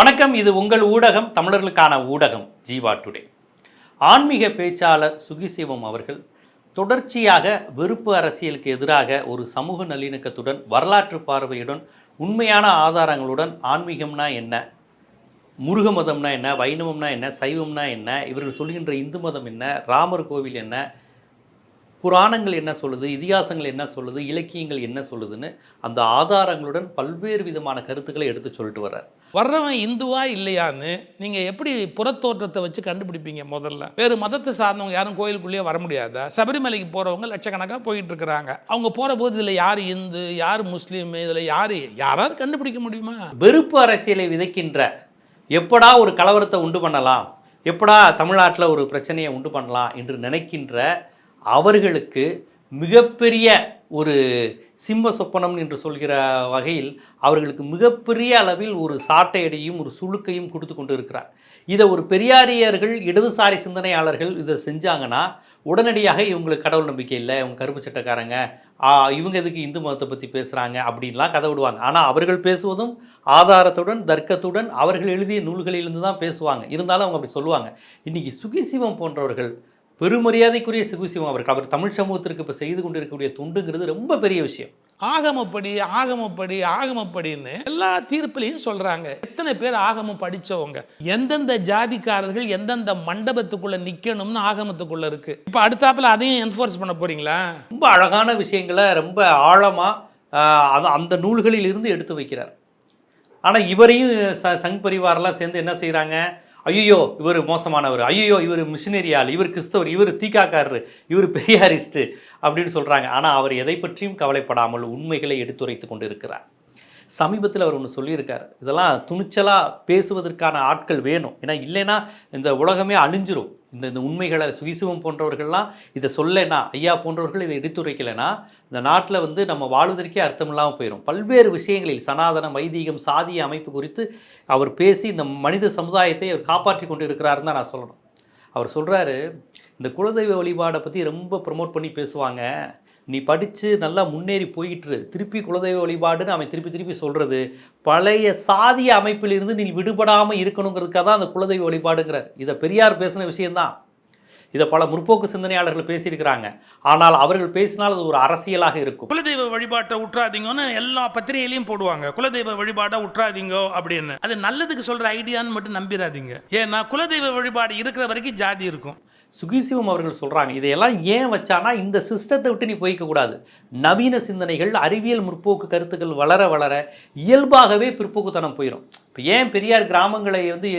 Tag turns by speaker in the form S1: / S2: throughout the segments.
S1: வணக்கம் இது உங்கள் ஊடகம் தமிழர்களுக்கான ஊடகம் ஜீவா டுடே. ஆன்மீக பேச்சாளர் சுகிசிவம் அவர்கள் தொடர்ச்சியாக வெறுப்பு அரசியலுக்கு எதிராக ஒரு சமூக நல்லிணக்கத்துடன் வரலாற்று பார்வையுடன் உண்மையான ஆதாரங்களுடன் ஆன்மீகம்னா என்ன முருக மதம்னா என்ன வைணவம்னா என்ன சைவம்னா என்ன இவர்கள் சொல்கின்ற இந்து மதம் என்ன ராமர் கோவில் என்ன புராணங்கள் என்ன சொல்லுது இதிகாசங்கள் என்ன சொல்லுது இலக்கியங்கள் என்ன சொல்லுதுன்னு அந்த ஆதாரங்களுடன் பல்வேறு விதமான கருத்துக்களை எடுத்து சொல்லிட்டு வர்றார்.
S2: வர்றவன் இந்துவா இல்லையான்னு நீங்கள் எப்படி புறத்தோற்றத்தை வச்சு கண்டுபிடிப்பீங்க முதல்ல? வேறு மதத்தை சார்ந்தவங்க யாரும் கோயிலுக்குள்ளேயே வர முடியாதா? சபரிமலைக்கு போகிறவங்க லட்சக்கணக்காக போயிட்டு இருக்கிறாங்க அவங்க போகிற போது இதில் யார் இந்து யார் முஸ்லீம் இதில் யார் யாராவது கண்டுபிடிக்க முடியுமா?
S1: வெறுப்பு அரசியலை விதைக்கின்ற எப்படா ஒரு கலவரத்தை உண்டு பண்ணலாம்? எப்படா தமிழ்நாட்டில் ஒரு பிரச்சனையை உண்டு பண்ணலாம் என்று நினைக்கின்ற அவர்களுக்கு மிகப்பெரிய ஒரு சிம்ம சொப்பனம் என்று சொல்கிற வகையில் அவர்களுக்கு மிகப்பெரிய அளவில் ஒரு சாட்டையடியும் ஒரு சுழுக்கையும் கொடுத்து கொண்டு இருக்கிறார் இதை ஒரு பெரியாரியர்கள் இடதுசாரி சிந்தனையாளர்கள் இதை செஞ்சாங்கன்னா உடனடியாக இவங்களுக்கு கடவுள் நம்பிக்கை இல்லை இவங்க கருப்பு சட்டக்காரங்க இவங்க எதுக்கு இந்து மதத்தை பற்றி பேசுகிறாங்க அப்படின்லாம் கதை விடுவாங்க. ஆனால் அவர்கள் பேசுவதும் ஆதாரத்துடன் தர்க்கத்துடன் அவர்கள் எழுதிய நூல்களிலிருந்து தான் பேசுவாங்க. இருந்தாலும் அவங்க அப்படி சொல்லுவாங்க. இன்றைக்கி சுகிசிவம் போன்றவர்கள் பெருமரியாதைக்குரிய சுகிசிவம் அவர்கள் அவர் தமிழ் சமூகத்திற்கு இப்போ செய்து கொண்டிருக்கக்கூடிய தொண்டுங்கிறது ரொம்ப பெரிய விஷயம்.
S2: ஆகமப்படி ஆகமப்படி ஆகமப்படின்னு எல்லா தீர்ப்புலையும் சொல்றாங்க. எத்தனை பேர் ஆகமம் படிச்சவங்க? எந்தெந்த ஜாதிக்காரர்கள் எந்தெந்த மண்டபத்துக்குள்ள நிக்கணும்னு ஆகமத்துக்குள்ள இருக்கு. இப்போ அடுத்தாப்புல அதையும் என்ஃபோர்ஸ் பண்ண போறீங்களா?
S1: ரொம்ப அழகான விஷயங்களை ரொம்ப ஆழமாக அந்த நூல்களில் இருந்து எடுத்து வைக்கிறார். ஆனால் இவரையும் ச சங் பரிவாரெல்லாம் சேர்ந்து என்ன செய்கிறாங்க ஐயோ இவர் மோசமானவர். ஐயோ இவர் மிஷினரியால் இவர் கிறிஸ்தவர் இவர் தீக்காக்காரர் இவர் பெரியாரிஸ்ட்டு அப்படின்னு சொல்கிறாங்க ஆனால் அவர் எதை பற்றியும் கவலைப்படாமல் உண்மைகளை எடுத்துரைத்து கொண்டு இருக்கிறார் சமீபத்தில் அவர் ஒன்று சொல்லியிருக்கார். இதெல்லாம் துணிச்சலாக பேசுவதற்கான ஆட்கள் வேணும். ஏன்னா இல்லைன்னா இந்த உலகமே அழிஞ்சிரும். இந்த இந்த உண்மைகளை சுகிசிவம் போன்றவர்கள்லாம் இதை சொல்லலைன்னா ஐயா போன்றவர்கள் இதை எடுத்துரைக்கலைன்னா இந்த நாட்டில் வந்து நம்ம வாழ்வதற்கே அர்த்தம் இல்லாமல் போயிடும் பல்வேறு விஷயங்களில் சனாதனம் வைதீகம் சாதிய அமைப்பு குறித்து அவர் பேசி இந்த மனித சமுதாயத்தை அவர் காப்பாற்றி கொண்டு இருக்கிறாருன்னு தான் நான் சொல்லணும். அவர் சொல்கிறாரு இந்த குலதெய்வ வழிபாடை பற்றி ரொம்ப ப்ரமோட் பண்ணி பேசுவாங்க. நீ படித்து நல்லா முன்னேறி போயிட்டு திருப்பி குலதெய்வ வழிபாடுன்னு அவன் திருப்பி திருப்பி சொல்கிறது பழைய சாதிய அமைப்பிலிருந்து நீ விடுபடாமல் இருக்கணுங்கிறதுக்காக தான் அந்த குலதெய்வ வழிபாடுங்கிறார் இதை பெரியார் பேசின விஷயம்தான். இதை பல முற்போக்கு சிந்தனையாளர்கள் பேசியிருக்கிறாங்க. ஆனால் அவர்கள் பேசினால் அது ஒரு அரசியலாக இருக்கும்.
S2: குலதெய்வ வழிபாட்டை உற்றாதீங்கன்னு எல்லா பத்திரிகையிலையும் போடுவாங்க. குலதெய்வ வழிபாட்டை உற்றாதீங்க அப்படின்னு. அது நல்லதுக்கு சொல்ற ஐடியான்னு மட்டும் நம்பிடாதீங்க ஏன்னா குலதெய்வ வழிபாடு இருக்கிற வரைக்கும் ஜாதி இருக்கும்.
S1: சுகிசிவம் அவர்கள் சொல்கிறாங்க இதையெல்லாம் ஏன் வச்சானா இந்த சிஸ்டத்தை விட்டு நீ போய்க்கக்கூடாது நவீன சிந்தனைகள் அறிவியல் முற்போக்கு கருத்துக்கள் வளர வளர இயல்பாகவே பிற்போக்குத்தனம் போயிடும் இப்போ ஏன் பெரியார் கிராமங்களை வந்து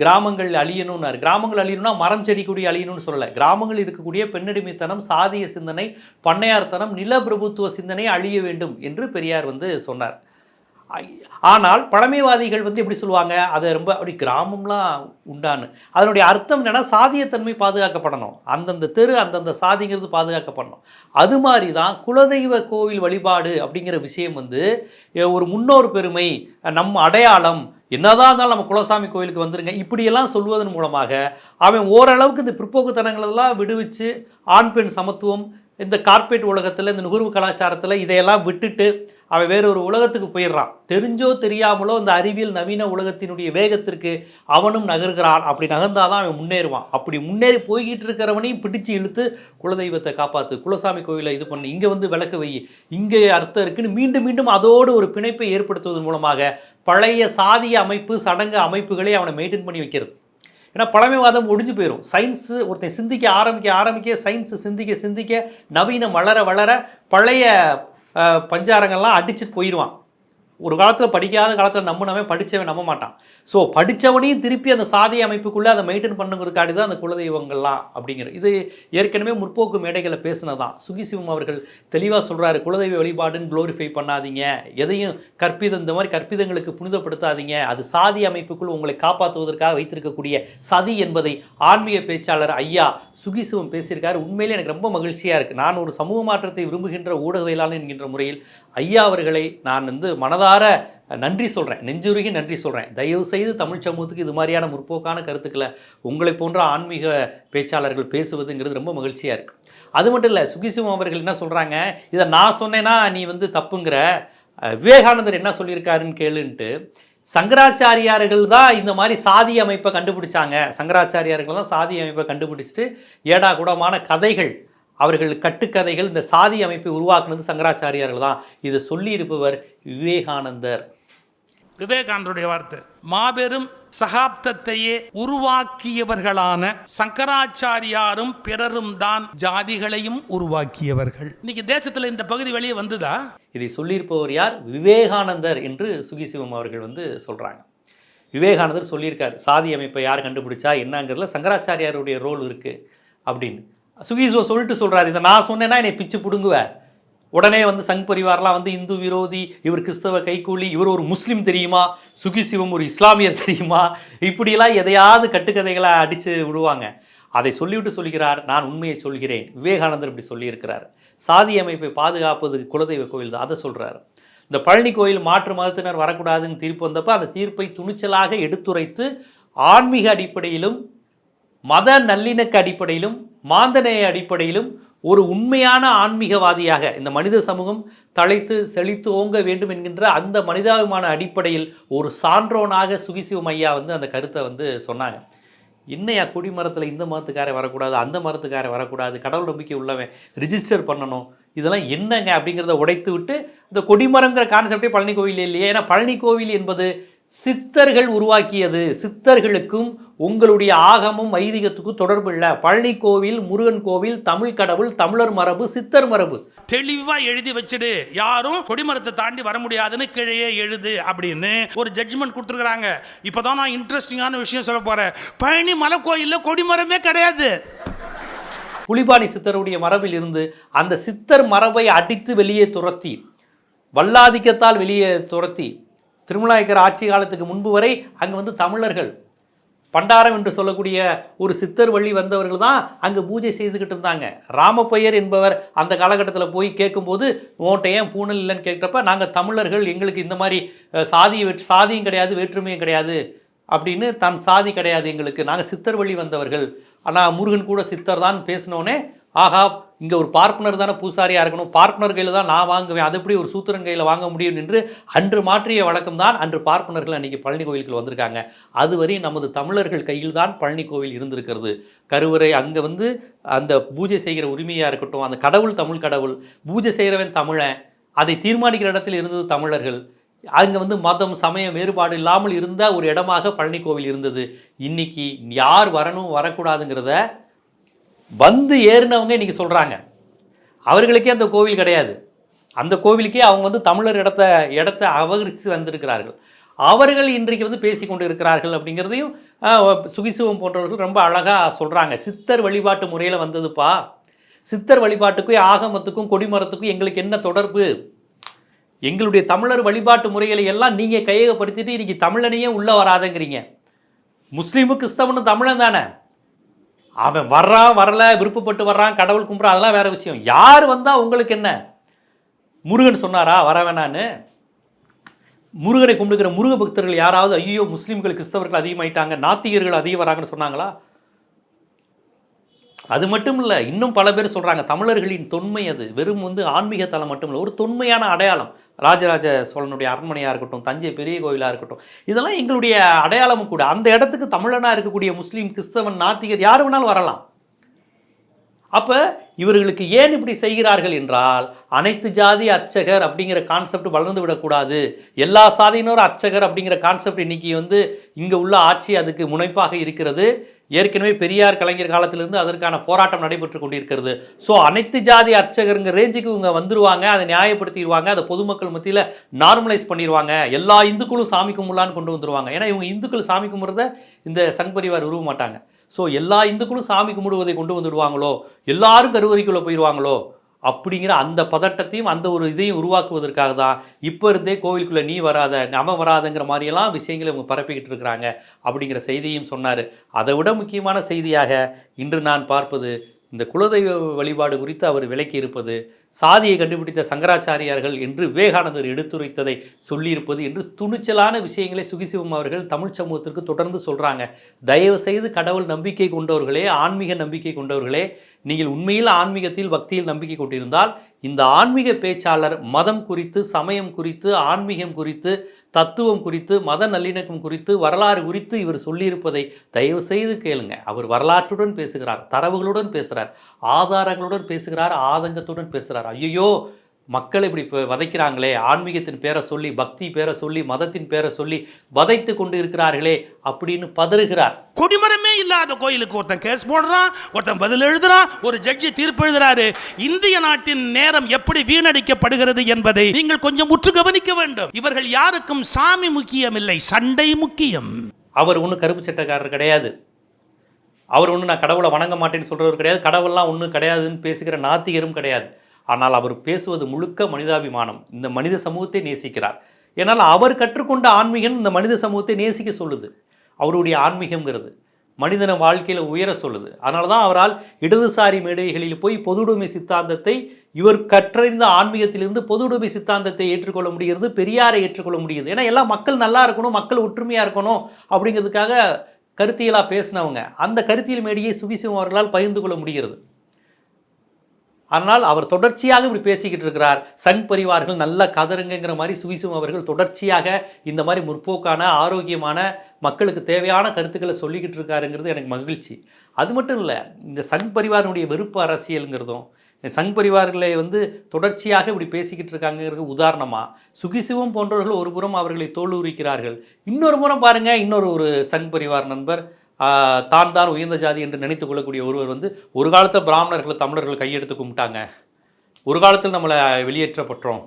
S1: கிராமங்கள் அழியணும்னாரு? கிராமங்கள் அழியணும்னா மரம் செடி கொடி அழியணும்னு சொல்லலை. கிராமங்களில் இருக்கக்கூடிய பெண்ணடிமைத்தனம் சாதிய சிந்தனை பண்ணையார்த்தனம் நிலப்பிரபுத்துவ சிந்தனை அழிய வேண்டும் என்று பெரியார் வந்து சொன்னார். ஆனால் பழமைவாதிகள் வந்து எப்படி சொல்லுவாங்க? அதை ரொம்ப அப்படி கிராமம்லாம் உண்டானு. அதனுடைய அர்த்தம் என்னென்னா சாதியத்தன்மை பாதுகாக்கப்படணும். அந்தந்த தெரு அந்தந்த சாதிங்கிறது பாதுகாக்கப்படணும். அது மாதிரி தான் குலதெய்வ கோவில் வழிபாடு அப்படிங்கிற விஷயம் வந்து ஒரு முன்னோர் பெருமை நம்ம அடையாளம் என்னதான் இருந்தாலும் நம்ம குலசாமி கோயிலுக்கு வந்துருங்க இப்படியெல்லாம் சொல்வதன் மூலமாக அவன் ஓரளவுக்கு இந்த பிற்போக்குத்தனங்களெல்லாம் விடுவிச்சு ஆண் பெண் சமத்துவம் இந்த கார்பரேட் உலகத்தில் இந்த நுகர்வு கலாச்சாரத்தில் இதையெல்லாம் விட்டுட்டு அவன் வேற ஒரு உலகத்துக்கு போயிடுறான். தெரிஞ்சோ தெரியாமலோ இந்த அறிவியல் நவீன உலகத்தினுடைய வேகத்திற்கு அவனும் நகர்கிறான். அப்படி நகர்ந்தாதான் அவன் முன்னேறுவான். அப்படி முன்னேறி போய்கிட்டு இருக்கிறவனையும் பிடிச்சு இழுத்து குலதெய்வத்தை காப்பாற்று குலசாமி கோயிலை இது பண்ணு இங்கே வந்து விளக்கு வை இங்கே அர்த்தம் இருக்குன்னு மீண்டும் மீண்டும் அதோடு ஒரு பிணைப்பை ஏற்படுத்துவதன் மூலமாக பழைய சாதிய அமைப்பு சடங்கு அமைப்புகளை அவனை மெயின்டைன் பண்ணி வைக்கிறது. ஏன்னா பழமைவாதம் ஒடிஞ்சு போயிடும் சயின்ஸு ஒருத்தன் சிந்திக்க ஆரம்பிக்க ஆரம்பிக்க சயின்ஸு சிந்திக்க சிந்திக்க நவீனம் வளர வளர பழைய பஞ்சாரங்கள்லாம் அடிச்சுட்டு போயிடுவான் ஒரு காலத்தில் படிக்காத காலத்தில் நம்பினவன் படித்தவன் நம்ப மாட்டான். ஸோ படித்தவனையும் திருப்பி அந்த சாதிய அமைப்புக்குள்ளே அதை மெயின்டைன் பண்ணுங்கிறதுக்காடி தான் அந்த குலதெய்வங்கள்லாம் அப்படிங்கிற இது ஏற்கனவே முற்போக்கு மேடைகளை பேசினதான் சுகிசிவம் அவர்கள் தெளிவாக சொல்கிறாரு குலதெய்வ வழிபாடுன்னு குளோரிஃபை பண்ணாதீங்க. எதையும் கற்பிதம் இந்த மாதிரி கற்பிதங்களுக்கு புனிதப்படுத்தாதீங்க. அது சாதி அமைப்புக்குள் உங்களை காப்பாற்றுவதற்காக வைத்திருக்கக்கூடிய சதி என்பதை ஆன்மீக பேச்சாளர் ஐயா சுகிசிவம் பேசியிருக்காரு. உண்மையிலே எனக்கு ரொம்ப மகிழ்ச்சியாக இருக்குது நான் ஒரு சமூக மாற்றத்தை விரும்புகின்ற ஊடகவியலாளர் என்கின்ற முறையில் ஐயா அவர்களை நான் வந்து மனதாக மனதார நன்றி சொல்கிறேன் நெஞ்சுருகி நன்றி சொல்கிறேன் தயவு செய்து தமிழ் சமூகத்துக்கு இது மாதிரியான முற்போக்கான கருத்துக்களை உங்களை போன்ற ஆன்மீக பேச்சாளர்கள் பேசுவதுங்கிறது ரொம்ப மகிழ்ச்சியாக இருக்குது அது மட்டும் இல்லை சுகிசிவம் அவர்கள் என்ன சொல்கிறாங்க இதை நான் சொன்னேன்னா நீ வந்து தப்புங்கிற விவேகானந்தர் என்ன சொல்லியிருக்காருன்னு கேளுன்ட்டு சங்கராச்சாரியார்கள் தான் இந்த மாதிரி சாதி அமைப்பை கண்டுபிடிச்சாங்க. சங்கராச்சாரியார்கள் தான் சாதி அமைப்பை கண்டுபிடிச்சிட்டு ஏடா கூடமான கதைகள் அவர்கள் கட்டுக்கதைகள் இந்த சாதி அமைப்பை உருவாக்குனது சங்கராச்சாரியார்கள் தான். இதை சொல்லியிருப்பவர் விவேகானந்தர்.
S2: விவேகானந்தருடைய வார்த்தை மாபெரும் சகாப்தத்தையே உருவாக்கியவர்களான சங்கராச்சாரியாரும் பிறரும் தான் ஜாதிகளையும் உருவாக்கியவர்கள். இன்னைக்கு தேசத்துல இந்த பகுதி வெளியே வந்துதா?
S1: இதை சொல்லியிருப்பவர் யார்? விவேகானந்தர் என்று சுகிசிவம் அவர்கள் வந்து சொல்கிறாங்க விவேகானந்தர் சொல்லியிருக்கார் சாதி அமைப்பை யார் கண்டுபிடிச்சா என்னங்கிறதுல சங்கராச்சாரியாருடைய ரோல் இருக்குது அப்படின்னு. சுகிசிவம் சொல்லிட்டு சொல்கிறார் இதை நான் சொன்னேன்னா என்னை பிச்சு பிடுங்குவேன் உடனே வந்து சங் பரிவார்லாம் வந்து இந்து விரோதி இவர் கிறிஸ்தவ கைக்கூலி இவர் ஒரு முஸ்லீம் தெரியுமா? சுகி சிவம் ஒரு இஸ்லாமியர் தெரியுமா? இப்படியெல்லாம் எதையாவது கட்டுக்கதைகளை அடித்து விடுவாங்க. அதை சொல்லிவிட்டு சொல்கிறார் நான் உண்மையை சொல்கிறேன். விவேகானந்தர் இப்படி சொல்லியிருக்கிறார். சாதி அமைப்பை பாதுகாப்பது குலதெய்வ கோயில் தான். அதை சொல்கிறார் இந்த பழனி கோயில் மாற்று மதத்தினர் வரக்கூடாதுன்னு தீர்ப்பு வந்தப்போ அந்த தீர்ப்பை துணிச்சலாக எடுத்துரைத்து ஆன்மீக அடிப்படையிலும் மத நல்லிணக்க அடிப்படையிலும் மாந்தநேய அடிப்படையிலும் ஒரு உண்மையான ஆன்மீகவாதியாக இந்த மனித சமூகம் தழைத்து செழித்து ஓங்க வேண்டும் என்கின்ற அந்த மனிதாபிமான அடிப்படையில் ஒரு சான்றோனாக சுகிசிவம் ஐயா வந்து அந்த கருத்தை வந்து சொன்னாங்க. இன்னையா குடிமரத்தில் இந்த மரத்துக்காரன் வரக்கூடாது அந்த மரத்துக்காரன் வரக்கூடாது கடவுள் நம்பிக்கை உள்ளவன் ரிஜிஸ்டர் பண்ணணும் இதெல்லாம் என்னங்க? அப்படிங்கிறத உடைத்து விட்டு இந்த கொடிமரங்கிற கான்செப்டே பழனி கோவில் இல்லையே ஏன்னா பழனி கோவில் என்பது சித்தர்கள் உருவாக்கியது சித்தர்களுக்கும் உங்களுடைய ஆகமும் வைதிகத்துக்கும் தொடர்பு இல்லை. பழனி கோவில் முருகன் கோவில் தமிழ் கடவுள் தமிழர் மரபு சித்தர் மரபு.
S2: தெளிவா எழுதி வச்சிடு. யாரும் கொடிமரத்தை தாண்டி வர முடியாதுன்னு கீழே எழுது அப்படின்னு ஒரு ஜட்ஜ்மெண்ட் கொடுத்துருக்காங்க இப்போதான் நான் இன்ட்ரெஸ்டிங்கான விஷயம் சொல்ல போறேன். பழனி மலை கோயில்ல கொடிமரமே கிடையாது.
S1: புலிபாணி சித்தருடைய மரபில் இருந்து அந்த சித்தர் மரபை அடித்து வெளியே துரத்தி வல்லாதிக்கத்தால் வெளியே துரத்தி திருமலாயக்கர் ஆட்சி காலத்துக்கு முன்பு வரை அங்கே வந்து தமிழர்கள் பண்டாரம் என்று சொல்லக்கூடிய ஒரு சித்தர் வழி வந்தவர்கள் தான் அங்கே பூஜை செய்துக்கிட்டு இருந்தாங்க. ராமப்பையர் என்பவர் அந்த காலகட்டத்தில் போய் கேட்கும்போது உன்கிட்ட ஏன் பூணல் இல்லைன்னு கேட்குறப்ப நாங்கள் தமிழர்கள் எங்களுக்கு இந்த மாதிரி சாதியை சாதி வெற் சாதியும் கிடையாது வேற்றுமையும் கிடையாது. அப்படின்னு தன் சாதி கிடையாது எங்களுக்கு நாங்கள் சித்தர் வழி வந்தவர்கள். ஆனால் முருகன் கூட சித்தர் தான் பேசினோன்னே ஆகா இங்கே ஒரு பார்ப்பனர் தானே பூசாரியாக இருக்கணும். பார்ப்பனர் கையில் தான் நான் வாங்குவேன். அது எப்படி ஒரு சூத்திரன் கையில் வாங்க முடியும் என்று அன்று மாற்றிய வழக்கம் தான் அன்று பார்ப்பனர்கள் அன்றைக்கி பழனி கோயிலுக்கு வந்திருக்காங்க. அதுவரை நமது தமிழர்கள் கையில் தான் பழனி கோவில் இருந்திருக்கிறது. கருவறை அங்கே வந்து அந்த பூஜை செய்கிற உரிமையாக இருக்கட்டும் அந்த கடவுள் தமிழ் கடவுள் பூஜை செய்கிறவன் தமிழன் அதை தீர்மானிக்கிற இடத்தில் இருந்தது தமிழர்கள். அங்கே வந்து மதம் சமயம் வேறுபாடு இல்லாமல் இருந்த ஒரு இடமாக பழனி கோவில் இருந்தது. இன்னைக்கு யார் வரணும் வரக்கூடாதுங்கிறத வந்து ஏறினவங்க இன்றைக்கி சொல்கிறாங்க அவர்களுக்கே அந்த கோவில் கிடையாது. அந்த கோவிலுக்கே அவங்க வந்து தமிழர் இடத்த இடத்த அபகரித்து வந்திருக்கிறார்கள். அவர்கள் இன்றைக்கு வந்து பேசி கொண்டு இருக்கிறார்கள் அப்படிங்கிறதையும் சுகிசிவம் போன்றவர்கள் ரொம்ப அழகாக சொல்கிறாங்க சித்தர் வழிபாட்டு முறையில் வந்ததுப்பா. சித்தர் வழிபாட்டுக்கும் ஆகமத்துக்கும் கொடிமரத்துக்கும் எங்களுக்கு என்ன தொடர்பு? எங்களுடைய தமிழர் வழிபாட்டு முறைகளை எல்லாம் நீங்கள் கையகப்படுத்திட்டு இன்றைக்கி தமிழனையே உள்ளே வராதங்கிறீங்க. முஸ்லீமு கிறிஸ்தவனு தமிழன் தானே? அவன் வர்றான் வரல விருப்பப்பட்டு வர்றான் கடவுள் கும்பிட்றான் அதெல்லாம் வேற விஷயம். யார் வந்தால் உங்களுக்கு என்ன? முருகன் சொன்னாரா வர வேணான்னு? முருகனை கும்பிடுக்கிற முருக பக்தர்கள் யாராவது ஐயோ முஸ்லீம்கள் கிறிஸ்தவர்கள் அதிகமாயிட்டாங்க நாத்திகர்கள் அதிகம் வராங்கன்னு சொன்னாங்களா? அது மட்டும் இல்லை இன்னும் பல பேர் சொல்கிறாங்க தமிழர்களின் தொன்மை அது. வெறும் வந்து ஆன்மீக தலம் மட்டும் இல்லை ஒரு தொன்மையான அடையாளம். ராஜராஜ சோழனுடைய அரண்மனையாக இருக்கட்டும் தஞ்சை பெரிய கோயிலாக இருக்கட்டும் இதெல்லாம் எங்களுடைய அடையாளமும் கூட. அந்த இடத்துக்கு தமிழனாக இருக்கக்கூடிய முஸ்லீம் கிறிஸ்தவன் நாத்திகர் யார் வேணாலும் வரலாம். அப்போ இவர்களுக்கு ஏன் இப்படி செய்கிறார்கள் என்றால் அனைத்து ஜாதி அர்ச்சகர் அப்படிங்கிற கான்செப்ட் வளர்ந்து விடக்கூடாது. எல்லா சாதியினரும் அர்ச்சகர் அப்படிங்கிற கான்செப்ட் இன்றைக்கி வந்து இங்கே உள்ள ஆட்சி அதுக்கு முனைப்பாக இருக்கிறது. ஏற்கனவே பெரியார் கலைஞர் காலத்திலிருந்து அதற்கான போராட்டம் நடைபெற்று கொண்டிருக்கிறது. ஸோ அனைத்து ஜாதி அர்ச்சகருங்க ரேஞ்சுக்கு இவங்க வந்துருவாங்க அதை நியாயப்படுத்திடுவாங்க அதை பொதுமக்கள் மத்தியில் நார்மலைஸ் பண்ணிடுவாங்க. எல்லா இந்துக்களும் சாமி கும்பிடலான்னு கொண்டு வந்துருவாங்க. ஏன்னா இவங்க இந்துக்கள் சாமி கும்பிட்றத இந்த சங் பரிவார் விரும்ப மாட்டாங்க. ஸோ எல்லா இந்துக்களும் சாமி கும்பிடுவதை கொண்டு வந்துடுவாங்களோ? எல்லாரும் கருவறைக்குள்ளே போயிடுவாங்களோ? அப்படிங்கிற அந்த பதட்டத்தையும் அந்த ஒரு இதையும் உருவாக்குவதற்காக தான் இப்போ இருந்தே கோவிலுக்குள்ளே நீ வராத நம்ம வராதங்கிற மாதிரியெல்லாம் விஷயங்களை இவங்க பரப்பிக்கிட்டு இருக்கிறாங்க அப்படிங்கிற செய்தியும் சொன்னார். அதை விட முக்கியமான செய்தியாக இன்று நான் பார்ப்பது இந்த குலதெய்வ வழிபாடு குறித்து அவர் விளக்கி இருப்பது சாதியை கண்டுபிடித்த சங்கராச்சாரியார்கள் என்று விவேகானந்தர் எடுத்துரைத்ததை சொல்லியிருப்பது என்று துணிச்சலான விஷயங்களை சுகிசிவம் அவர்கள் தமிழ் சமூகத்திற்கு தொடர்ந்து சொல்கிறாங்க தயவு செய்து கடவுள் நம்பிக்கை கொண்டவர்களே ஆன்மீக நம்பிக்கை கொண்டவர்களே நீங்கள் உண்மையில் ஆன்மீகத்தில் பக்தியில் நம்பிக்கை கொண்டிருந்தால் இந்த ஆன்மீக பேச்சாளர் மதம் குறித்து சமயம் குறித்து ஆன்மீகம் குறித்து தத்துவம் குறித்து மத நல்லிணக்கம் குறித்து வரலாறு குறித்து இவர் சொல்லியிருப்பதை தயவு செய்து கேளுங்க. அவர் வரலாற்றுடன் பேசுகிறார் தரவுகளுடன் பேசுகிறார் ஆதாரங்களுடன் பேசுகிறார் ஆதங்கத்துடன் பேசுகிறார். ஐயோ மக்கள் இப்படி இப்போ வதைக்கிறாங்களே ஆன்மீகத்தின் பேரை சொல்லி பக்தி பேரை சொல்லி மதத்தின் பேரை சொல்லி வதைத்து கொண்டு இருக்கிறார்களே அப்படின்னு பதறுகிறார்.
S3: இல்லாத கோயிலுக்கு ஒருத்தன் கேஸ் போடுறான் ஒருத்தன் பதில் எழுதுறான் ஒரு ஜட்ஜி தீர்ப்பு எழுதுறாரு. இந்திய நாட்டின் நேரம் எப்படி வீணடிக்கப்படுகிறது என்பதை நீங்கள் கொஞ்சம் உற்று கவனிக்க வேண்டும். இவர்கள் யாருக்கும் சாமி முக்கியம் இல்லை சண்டை முக்கியம்.
S1: அவர் ஒன்றும் கருப்பு சட்டக்காரர் கிடையாது. அவர் ஒன்றும் நான் கடவுளை வணங்க மாட்டேன்னு சொல்கிறவர் கிடையாது. கடவுள்லாம் ஒன்றும் கிடையாதுன்னு பேசுகிற நாத்திகரும் கிடையாது. ஆனால் அவர் பேசுவது முழுக்க மனிதாபிமானம். இந்த மனித சமூகத்தை நேசிக்கிறார். ஏன்னால் அவர் கற்றுக்கொண்ட ஆன்மீகம் இந்த மனித சமூகத்தை நேசிக்க சொல்லுது. அவருடைய ஆன்மீகம்ங்கிறது. மனிதன வாழ்க்கையில் உயர சொல்லுது. அதனால தான் அவரால் இடதுசாரி மேடைகளில் போய் பொதுவுடைமை சித்தாந்தத்தை இவர் கற்றறிந்த ஆன்மீகத்திலிருந்து பொதுவுடைமை சித்தாந்தத்தை ஏற்றுக்கொள்ள முடிகிறது பெரியாரை ஏற்றுக்கொள்ள முடியுது ஏன்னா எல்லாம் மக்கள் நல்லா இருக்கணும் மக்கள் ஒற்றுமையாக இருக்கணும் அப்படிங்கிறதுக்காக கருத்தியலாக பேசினவங்க. அந்த கருத்தியல் மேடையை சுவிசிவம் அவர்களால் பகிர்ந்து கொள்ள முடிகிறது. ஆனால் அவர் தொடர்ச்சியாக இப்படி பேசிக்கிட்டு இருக்கிறார். சங் பரிவார்கள் நல்ல கதருங்கிற மாதிரி சுவிசும் அவர்கள் தொடர்ச்சியாக இந்த மாதிரி முற்போக்கான ஆரோக்கியமான மக்களுக்கு தேவையான கருத்துக்களை சொல்லிக்கிட்டு இருக்காருங்கிறது எனக்கு மகிழ்ச்சி. அது மட்டும் இல்லை இந்த சங் பரிவாரனுடைய வெறுப்பு அரசியலுங்கிறதும் இந்த சங் பரிவார்களை வந்து தொடர்ச்சியாக இப்படி பேசிக்கிட்டு இருக்காங்கிறது உதாரணமாக சுகிசிவம் போன்றவர்கள் ஒரு புறம் அவர்களை தோலுரிக்கிறார்கள் இன்னொரு புறம் பாருங்கள் இன்னொரு ஒரு சங் பரிவார் நண்பர் தான் தான் உயர்ந்த ஜாதி என்று நினைத்து கொள்ளக்கூடிய ஒருவர் வந்து ஒரு காலத்தில் பிராமணர்களை தமிழர்கள் கையெடுத்து கும்பிட்டாங்க. ஒரு காலத்தில் நம்மளை வெளியேற்றப்பட்டோம்.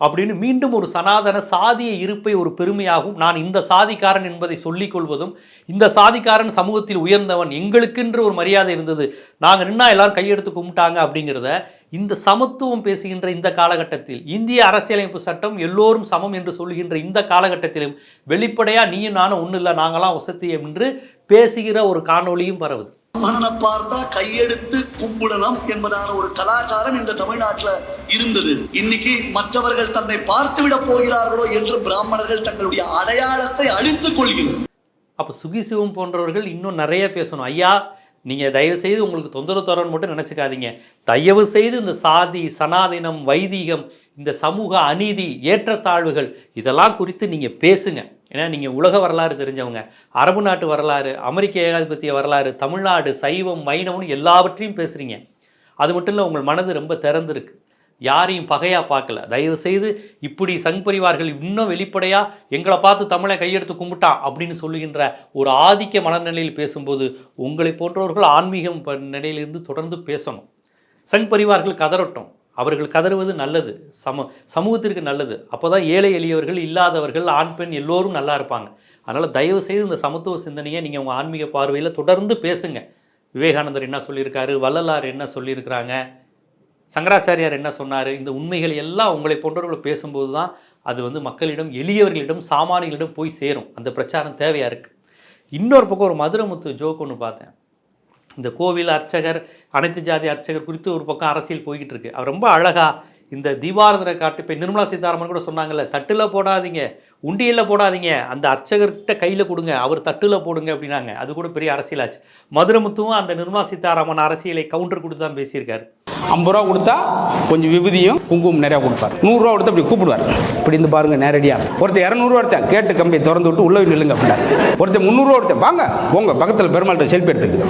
S1: அப்படின்னு மீண்டும் ஒரு சனாதன சாதிய இருப்பை ஒரு பெருமையாகவும் நான் இந்த சாதிக்காரன் என்பதை சொல்லிக்கொள்வதும் இந்த சாதிக்காரன் சமூகத்தில் உயர்ந்தவன் எங்களுக்கென்று ஒரு மரியாதை இருந்தது நாங்கள் நின்னா எல்லாரும் கையெடுத்து கும்பிட்டாங்க அப்படிங்கிறத இந்த சமத்துவம் பேசுகின்ற இந்த காலகட்டத்தில் இந்திய அரசியலமைப்பு சட்டம் எல்லோரும் சமம் என்று சொல்லுகின்ற இந்த காலகட்டத்திலும் வெளிப்படையாக நீயும் நானும் ஒன்றும் இல்லை நாங்களாம் வசதியம் என்று பேசுகிற ஒரு காணொளியும் பரவுது.
S4: மகனை பார்த்தா கையெடுத்து கும்பிடலாம் என்பதான ஒரு கலாச்சாரம் இந்த தமிழ்நாட்டுல இருந்தது. இன்னைக்கு மற்றவர்கள் தன்னை பார்த்து விட போகிறார்களோ என்று பிராமணர்கள் தங்களுடைய அடையாளத்தை அழித்துக் கொள்கிறார்
S1: அப்போ சுகிசிவம் போன்றவர்கள் இன்னும் நிறைய பேசணும். ஐயா நீங்கள் தயவு செய்து உங்களுக்கு தொந்தரவு தரோன்னு மட்டும் நினச்சிக்காதீங்க. தயவு செய்து இந்த சாதி சனாதினம் வைதீகம் இந்த சமூக அநீதி ஏற்றத்தாழ்வுகள் இதெல்லாம் குறித்து நீங்கள் பேசுங்க. ஏன்னா நீங்கள் உலக வரலாறு தெரிஞ்சவங்க. அரபு நாட்டு வரலாறு அமெரிக்க ஏகாதிபத்திய வரலாறு தமிழ்நாடு சைவம் மைனம்னு எல்லாவற்றையும் பேசுகிறீங்க அது மட்டும் இல்லை உங்கள் மனது ரொம்ப திறந்துருக்கு. யாரையும் பகையாக பார்க்கல. தயவு செய்து இப்படி சங் பரிவார்கள் இன்னும் வெளிப்படையாக எங்களை பார்த்து தமிழை கையெடுத்து கும்பிட்டான் அப்படின்னு சொல்லுகின்ற ஒரு ஆதிக்க மனநிலையில் பேசும்போது உங்களை போன்றவர்கள் ஆன்மீகம் நிலையிலிருந்து தொடர்ந்து பேசணும். சங் பரிவார்கள் கதறட்டும். அவர்கள் கதறுவது நல்லது. சம சமூகத்திற்கு நல்லது. அப்போ தான் ஏழை எளியவர்கள் இல்லாதவர்கள் ஆண் பெண் எல்லோரும் நல்லா இருப்பாங்க. அதனால் தயவு செய்து இந்த சமத்துவ சிந்தனையை நீங்கள் உங்கள் ஆன்மீக பார்வையில் தொடர்ந்து பேசுங்க. விவேகானந்தர் என்ன சொல்லியிருக்காரு? வள்ளலார் என்ன சொல்லியிருக்கிறாங்க? சங்கராச்சாரியார் என்ன சொன்னார்? இந்த உண்மைகள் எல்லாம் உங்களை போன்றவர்கள் பேசும்போது தான் அது வந்து மக்களிடம் எளியவர்களிடம் சாமானியர்களிடம் போய் சேரும். அந்த பிரச்சாரம் தேவையாக இருக்குது இன்னொரு பக்கம் ஒரு மதுரமுத்து ஜோக் ஒன்று பார்த்தேன். இந்த கோவில் அர்ச்சகர் அனைத்து ஜாதி அர்ச்சகர் குறித்து ஒரு பக்கம் அரசியல் போய்கிட்டு இருக்கு அவர் ரொம்ப அழகாக இந்த தீபாரதனை காட்டு இப்போ நிர்மலா சீதாராமன் கூட சொன்னாங்கல்ல தட்டில் போடாதீங்க உண்டியலில் போடாதீங்க அந்த அர்ச்சகர்கிட்ட கையில் கொடுங்க அவர் தட்டில் போடுங்க அப்படின்னாங்க. அது கூட பெரிய அரசியலாச்சு. மதுரமுத்துவும் அந்த நிர்மலா சீதாராமன் அரசியலை கவுண்டர் கொடுத்து தான் பேசியிருக்காரு.
S5: ஐம்பது ரூபா கொடுத்தா கொஞ்சம் விபூதியும் குங்குமம் நிறையா கொடுப்பார். நூறுரூவா கொடுத்தா இப்படி கூப்பிடுவார். இப்படி இருந்து பாருங்க நேரடியாக ஒருத்தர் இரநூறுவா எடுத்தேன். கேட்டு கம்பியை திறந்து விட்டு உள்ளே நில்லுங்க அப்படின்னாரு ஒருத்தர் முந்நூறுரூவா எடுத்தேன் வாங்க போங்க பக்கத்தில் பெருமாள்கிட்ட செல்ஃபி எடுத்துக்கு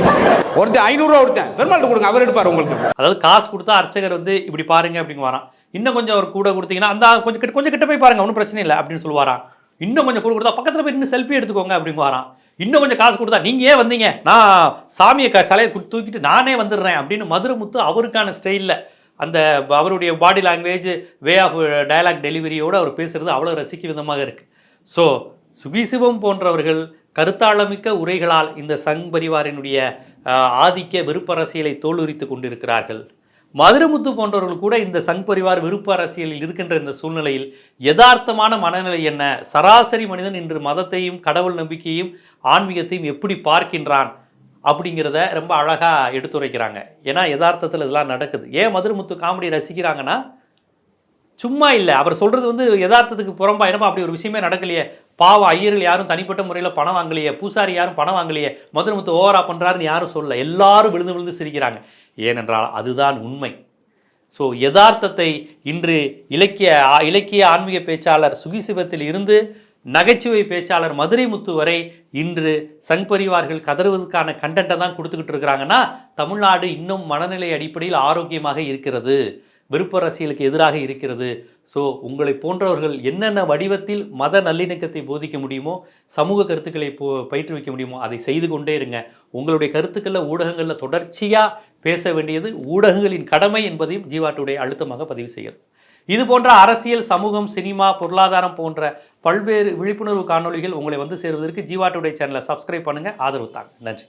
S5: ஒருத்தர் ஐநூறுரூவா எடுத்தேன் பெருமாள்கிட்ட கொடுங்க அவர் எடுப்பார் உங்களுக்கு.
S1: அதாவது காசு கொடுத்தா அர்ச்சகர் வந்து இப்படி பாருங்க அப்படின்னு வரான். இன்னும் கொஞ்சம் அவர் கூட கொடுத்தீங்கன்னா அந்த கொஞ்சம் கிட்ட கொஞ்சம் கிட்ட போய் பாருங்க ஒன்றும் பிரச்சனை இல்லை அப்படின்னு சொல்லுவாராம். இன்னும் கொஞ்சம் கூட கொடுத்தா பக்கத்தில் போய் நின்று செல்ஃபி எடுத்துக்கோங்க அப்படின்னு வரான். இன்னும் கொஞ்சம் காசு கொடுத்தா நீங்கள் ஏன் வந்தீங்க? நான் சாமியை க சிலையை கொடுத்து தூக்கிட்டு நானே வந்துடுறேன் அப்படின்னு மதுரமுத்து அவருக்கான ஸ்டைலில் அந்த அவருடைய body language way of dialogue டெலிவரியோடு அவர் பேசுகிறது அவ்வளோ ரசிக்க விதமாக இருக்குது ஸோ சுகிசிவம் போன்றவர்கள் கருத்தாளமிக்க உரைகளால் இந்த சங் பரிவாரினுடைய ஆதிக்க ஆதிக்க வெறுப்பரசியலை தோலுரித்து கொண்டிருக்கிறார்கள். மதுரமுத்து போன்றவர்கள் கூட இந்த சங் பரிவார் விருப்ப அரசியலில் இருக்கின்ற இந்த சூழ்நிலையில் யதார்த்தமான மனநிலை என்ன? சராசரி மனிதன் இன்று மதத்தையும் கடவுள் நம்பிக்கையும் ஆன்மீகத்தையும் எப்படி பார்க்கின்றான்? அப்படிங்கிறத ரொம்ப அழகாக எடுத்துரைக்கிறாங்க. ஏன்னா யதார்த்தத்தில் இதெல்லாம் நடக்குது. ஏன் மதுரமுத்து காமெடி ரசிக்கிறாங்கன்னா சும்மா இல்லை. அவர் சொல்கிறது வந்து யதார்த்தத்துக்கு புறம்பா என்னப்பா அப்படி ஒரு விஷயமே நடக்கலையே. பாவம் ஐயர்கள் யாரும் தனிப்பட்ட முறையில் பணம் வாங்கலையே. பூசாரி யாரும் பணம் வாங்கலையே. மதுரமுத்து ஓவரா பண்ணுறாருன்னு யாரும் சொல்லலை. எல்லாரும் விழுந்து விழுந்து சிரிக்கிறாங்க. ஏனென்றால் அதுதான் உண்மை. ஸோ யதார்த்தத்தை இன்று இலக்கிய இலக்கிய ஆன்மீக பேச்சாளர் சுகிசிவத்தில் இருந்து நகைச்சுவை பேச்சாளர் மதுரை முத்து வரை இன்று சங் பரிவார்கள் கதறுவதற்கான கண்டென்ட்டை தான் கொடுத்துக்கிட்டு இருக்கிறாங்கன்னா தமிழ்நாடு இன்னும் மனநிலை அடிப்படையில் ஆரோக்கியமாக இருக்கிறது. விருப்ப அரசியலுக்கு எதிராக இருக்கிறது. ஸோ உங்களை போன்றவர்கள் என்னென்ன வடிவத்தில் மத நல்லிணக்கத்தை போதிக்க முடியுமோ சமூக கருத்துக்களை போ பயிற்றுவிக்க முடியுமோ அதை செய்து கொண்டே இருங்க. உங்களுடைய கருத்துக்களில் ஊடகங்களில் தொடர்ச்சியாக பேச வேண்டியது ஊடகங்களின் கடமை என்பதையும் ஜீவாட்டுடைய அழுத்தமாக பதிவு செய்கிறது. இது போன்ற அரசியல் சமூகம் சினிமா பொருளாதாரம் போன்ற பல்வேறு விழிப்புணர்வு காணொளிகள் உங்களை வந்து சேருவதற்கு ஜீவாட்டுடைய சேனலை சப்ஸ்கிரைப் பண்ணுங்கள் ஆதரவு தாங்க. நன்றி.